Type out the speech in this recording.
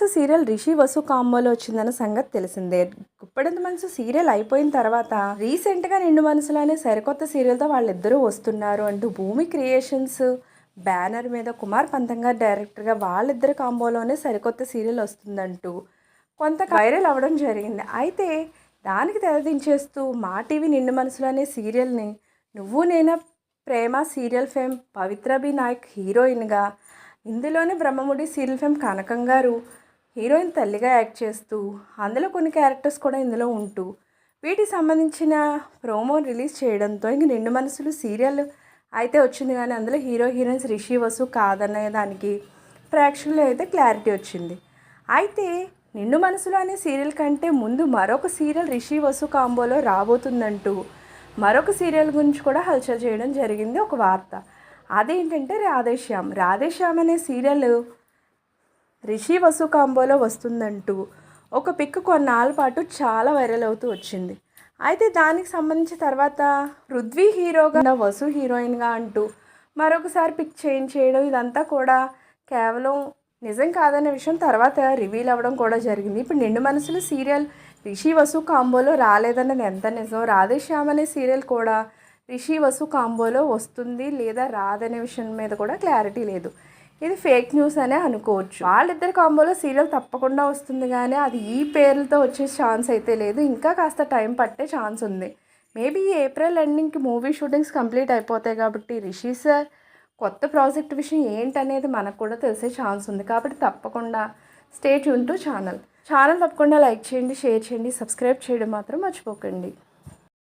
మనసు సీరియల్ రిషి వసు కాంబోలో వచ్చిందన్న సంగతి తెలిసిందే. గుప్పడంత మనసు సీరియల్ అయిపోయిన తర్వాత రీసెంట్గా నిండు మనసులో అనే సరికొత్త సీరియల్తో వాళ్ళిద్దరూ వస్తున్నారు అంటూ భూమి క్రియేషన్స్ బ్యానర్ మీద కుమార్ పంతం పంతంగా డైరెక్టర్గా వాళ్ళిద్దరు కాంబోలోనే సరికొత్త సీరియల్ వస్తుందంటూ కొంత వైరల్ అవ్వడం జరిగింది. అయితే దానికి తెరదించేస్తూ మా టీవీ నిండు మనసులు అనే సీరియల్ని నువ్వు నేను ప్రేమ serial fame Pavitra B Nayak హీరోయిన్గా ఇందులోనే బ్రహ్మముడి సీరియల్ ఫేమ్ కనకం గారు హీరోయిన్ తల్లిగా యాక్ట్ చేస్తూ అందులో కొన్ని క్యారెక్టర్స్ కూడా ఇందులో ఉంటూ వీటికి సంబంధించిన ప్రోమో రిలీజ్ చేయడంతో ఇంక నిండు మనసులు సీరియల్ అయితే వచ్చింది కానీ అందులో హీరో హీరోయిన్స్ రిషి వసు కాదనే దానికి ప్రేక్షకులు అయితే క్లారిటీ వచ్చింది. అయితే నిండు మనసులో అనే సీరియల్ కంటే ముందు మరొక సీరియల్ రిషి వసు కాంబోలో రాబోతుందంటూ మరొక సీరియల్ గురించి కూడా హల్చల్ చేయడం జరిగింది ఒక వార్త. అదేంటంటే రాధేశ్యామ్. రాధేశ్యామ్ అనే సీరియల్ రిషి వసు కాంబోలో వస్తుందంటూ ఒక పిక్ కొన్నాళ్ళ పాటు చాలా వైరల్ అవుతూ వచ్చింది. అయితే దానికి సంబంధించి తర్వాత పృథ్వీ హీరోగా వసు హీరోయిన్గా అంటూ మరొకసారి పిక్ చేంజ్ చేయడం ఇదంతా కూడా కేవలం నిజం కాదనే విషయం తర్వాత రివీల్ అవ్వడం కూడా జరిగింది. ఇప్పుడు నిండు మనసులు సీరియల్ రిషి వసు కాంబోలో రాలేదన్నది ఎంత నిజం? రాధేశ్యామ్ అనే సీరియల్ కూడా రిషి వసు కాంబోలో వస్తుంది లేదా రాదనే విషయం మీద కూడా క్లారిటీ లేదు. ఇది ఫేక్ న్యూస్ అనే అనుకోవచ్చు. వాళ్ళిద్దరి కాంబోలో సీరియల్ తప్పకుండా వస్తుంది కానీ అది ఈ పేర్లతో వచ్చే ఛాన్స్ అయితే లేదు. ఇంకా కాస్త టైం పట్టే ఛాన్స్ ఉంది. మేబీ ఏప్రిల్ ఎండింగ్కి మూవీ షూటింగ్స్ కంప్లీట్ అయిపోతాయి కాబట్టి రిషి సార్ కొత్త ప్రాజెక్ట్ విషయం ఏంటనేది మనకు కూడా తెలిసే ఛాన్స్ ఉంది. కాబట్టి తప్పకుండా stay tune to channel. Channel తప్పకుండా లైక్ చేయండి షేర్ చేయండి సబ్స్క్రైబ్ చేయడం మాత్రం మర్చిపోకండి.